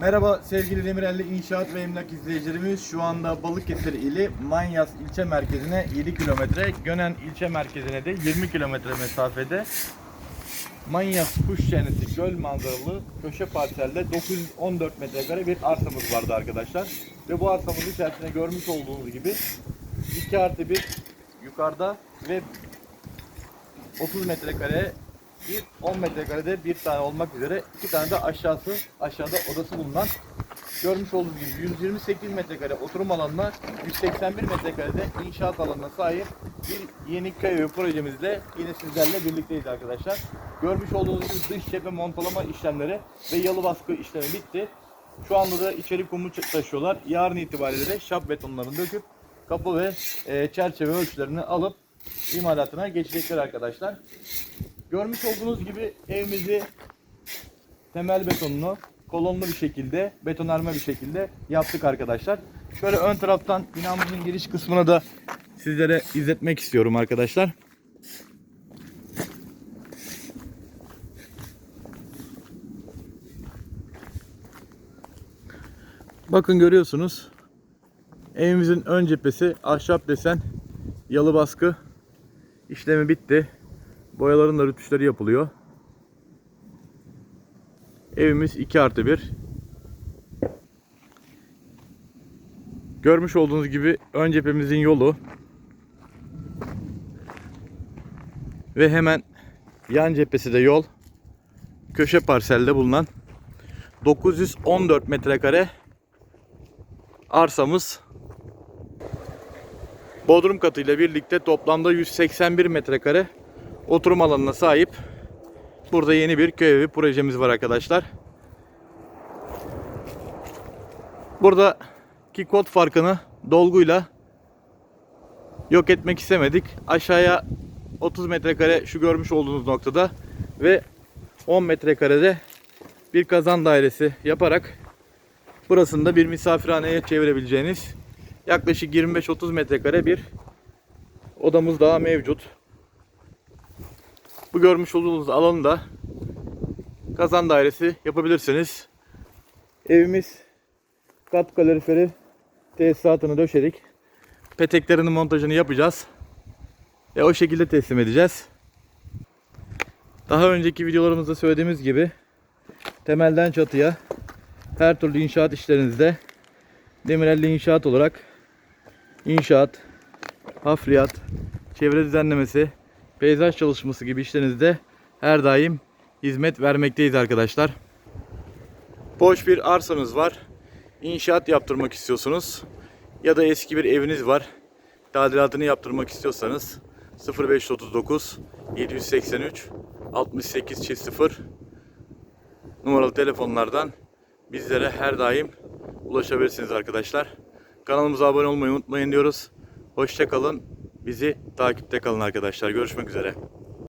Merhaba sevgili Demirelli İnşaat ve Emlak izleyicilerimiz. Şu anda Balıkesir ili Manyas ilçe merkezine 7 kilometre, Gönen ilçe merkezine de 20 kilometre mesafede Manyas Kuş Cenneti göl manzaralı köşe parselde 914 metrekare bir arsamız vardı arkadaşlar. Ve bu arsamızın içerisinde görmüş olduğunuz gibi 2 artı 1 yukarıda ve 30 metrekare bir 10 metrekarede bir tane olmak üzere iki tane de aşağısı aşağıda odası bulunan görmüş olduğunuz gibi 128 metrekare oturum alanına 181 metrekarede inşaat alanına sahip bir yeni köy evi projemizle yine sizlerle birlikteyiz arkadaşlar. Görmüş olduğunuz gibi dış cephe montalama işlemleri ve yalı baskı işlemi bitti. Şu anda da içeri kumu taşıyorlar. Yarın itibariyle de şap betonlarını döküp kapı ve e, çerçeve ölçülerini alıp imalatına geçecekler arkadaşlar. Görmüş olduğunuz gibi evimizi temel betonunu kolonlu bir şekilde, betonarme bir şekilde yaptık arkadaşlar. Şöyle ön taraftan binamızın giriş kısmına da sizlere izletmek istiyorum arkadaşlar. Bakın görüyorsunuz. Evimizin ön cephesi ahşap desen yalı baskı işlemi bitti. Boyaların da rütuşları yapılıyor. Evimiz 2 artı 1. Görmüş olduğunuz gibi ön cephemizin yolu ve hemen yan cephesi de yol. Köşe parselde bulunan 914 metrekare arsamız Bodrum katıyla birlikte toplamda 181 metrekare oturum alanına sahip. Burada yeni bir köy evi projemiz var arkadaşlar. Buradaki kod farkını dolguyla yok etmek istemedik. Aşağıya 30 metrekare şu görmüş olduğunuz noktada ve 10 metrekarede bir kazan dairesi yaparak burasını da bir misafirhaneye çevirebileceğiniz yaklaşık 25-30 metrekare bir odamız daha mevcut. Bu görmüş olduğunuz alanı da kazan dairesi yapabilirsiniz. Evimiz kat kaloriferi tesisatını döşedik. Peteklerinin montajını yapacağız. Ve o şekilde teslim edeceğiz. Daha önceki videolarımızda söylediğimiz gibi temelden çatıya her türlü inşaat işlerinizde Demirelli İnşaat olarak inşaat, hafriyat, çevre düzenlemesi, peyzaj çalışması gibi işlerinizde her daim hizmet vermekteyiz arkadaşlar. Boş bir arsanız var. İnşaat yaptırmak istiyorsunuz ya da eski bir eviniz var. Tadilatını yaptırmak istiyorsanız 0539 783 68 0 numaralı telefonlardan bizlere her daim ulaşabilirsiniz arkadaşlar. Kanalımıza abone olmayı unutmayın diyoruz. Hoşçakalın. Bizi takipte kalın arkadaşlar. Görüşmek üzere.